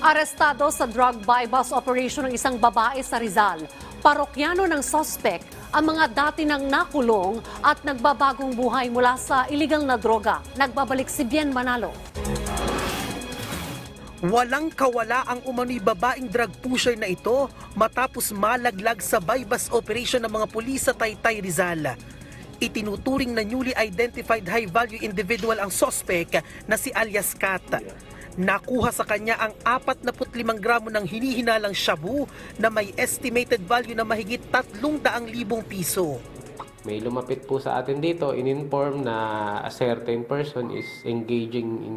Arestado sa drug buy-bus operation ng isang babae sa Rizal. Parokyano ng suspect ang mga dati nang nakulong at nagbabagong buhay mula sa illegal na droga. Nagbabalik si Bien Manalo. Walang kawala ang umano'y babaeng drug pusher na ito matapos malaglag sa bypass operation ng mga pulis sa Taytay Rizal. Itinuturing na newly identified high-value individual ang suspect na si alias Kat. Nakuha sa kanya ang 45 gramo ng hinihinalang shabu na may estimated value na mahigit 300,000 piso. May lumapit po sa atin dito, in-inform na a certain person is engaging in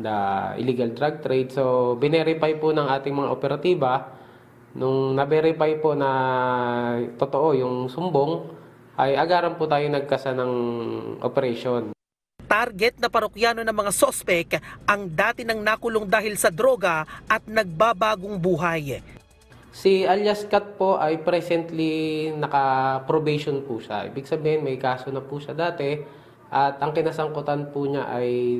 the illegal drug trade. So, binerify po ng ating mga operatiba. Nung na-verify po na totoo yung sumbong, ay agaran po tayo nagkasa ng operation. Target na parokyano ng mga sospek ang dati nang nakulong dahil sa droga at nagbabagong buhay. Si alias Kat po ay presently naka-probation po siya. Ibig sabihin may kaso na po siya dati at ang kinasangkutan po niya ay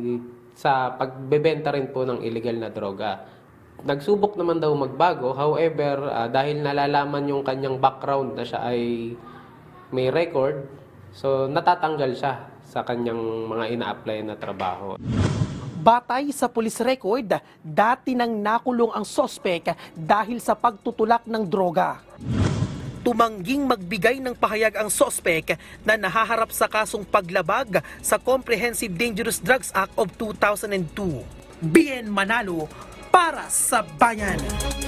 sa pagbebenta rin po ng illegal na droga. Nagsubok naman daw magbago, however, ah, dahil nalalaman yung kanyang background na siya ay may record, so natatanggal siya sa kanyang mga ina-apply na trabaho. Batay sa police record, dati nang nakulong ang sospek dahil sa pagtutulak ng droga. Tumangging magbigay ng pahayag ang sospek na nahaharap sa kasong paglabag sa Comprehensive Dangerous Drugs Act of 2002. Bien Manalo para sa bayan.